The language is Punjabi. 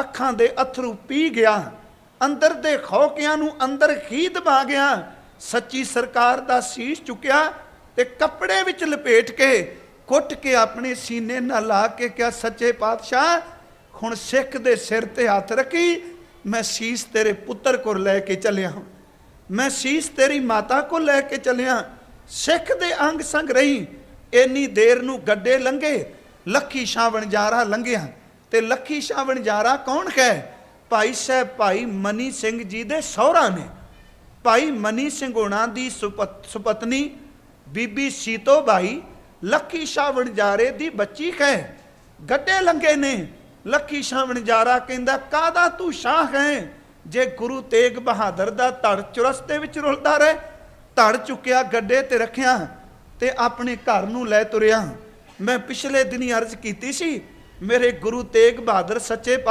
ਅੱਖਾਂ ਦੇ ਅਥਰੂ ਪੀ ਗਿਆ, ਅੰਦਰ ਦੇ ਖੌਕਿਆਂ ਨੂੰ ਅੰਦਰ ਹੀ ਦਬਾ ਗਿਆ। ਸੱਚੀ ਸਰਕਾਰ ਦਾ ਸੀਸ ਚੁੱਕਿਆ ਤੇ ਕੱਪੜੇ ਵਿੱਚ ਲਪੇਟ ਕੇ ਕੁੱਟ ਕੇ ਆਪਣੇ ਸੀਨੇ ਨਾਲ ਲਾ ਕੇ ਕਿਹਾ, ਸੱਚੇ ਪਾਤਸ਼ਾਹ, ਹੁਣ ਸਿੱਖ ਦੇ ਸਿਰ ਤੇ ਹੱਥ ਰੱਖੀ, ਮੈਂ ਸੀਸ ਤੇਰੇ ਪੁੱਤਰ ਕੋਲ ਲੈ ਕੇ ਚੱਲਿਆ ਹਾਂ। ਮੈਂ ਸੀਸ ਤੇਰੀ ਮਾਤਾ ਕੋਲ ਲੈ ਕੇ ਚੱਲਿਆ ਸਿੱਖ ਦੇ ਅੰਗ ਸੰਗ ਰਹੀ, ਇੰਨੀ ਦੇਰ ਨੂੰ ਗੱਡੇ ਲੰਘੇ, ਲੱਖੀ ਸ਼ਾਹ ਵਣਜਾਰਾ ਲੰਘਿਆ। ਤੇ ਲੱਖੀ ਸ਼ਾਹ ਵਣਜਾਰਾ ਕੌਣ ਹੈ ਭਾਈ ਸਾਹਿਬ, ਭਾਈ ਮਨੀ ਸਿੰਘ ਜੀ ਦੇ ਸਹੁਰਾ ਨੇ। ਭਾਈ ਮਨੀ ਸਿੰਘ ਹੋਣਾ ਦੀ ਸੁਪਤ- ਸੁਪਤਨੀ ਬੀਬੀ ਸੀਤੋ ਬਾਈ ਲੱਖੀ ਸ਼ਾਹ ਵਣਜਾਰੇ ਦੀ ਬੱਚੀ ਹੈ ਗੱਡੇ ਲੰਗੇ ਨੇ। ਲੱਖੀ ਸ਼ਾਹ ਵਣਜਾਰਾ ਕਹਿੰਦਾ ਕਾਦਾ ਤੂੰ ਸ਼ਾਹ ਹੈ ਜੇ ਗੁਰੂ ਤੇਗ ਬਹਾਦਰ ਦਾ ਧੜ ਚੁਰਸਤੇ ਵਿੱਚ ਰੁਲਦਾ ਰਹੇ, ਧੜ ਚੁੱਕਿਆ ਗੱਡੇ ਤੇ ਰੱਖਿਆ ਤੇ ਆਪਣੇ ਘਰ ਨੂੰ ਲੈ ਤੁਰਿਆ। ਮੈਂ ਪਿਛਲੇ ਦਿਨੀ ਅਰਜ਼ ਕੀਤੀ ਸੀ ਮੇਰੇ ਗੁਰੂ ਤੇਗ ਬਹਾਦਰ ਸੱਚੇ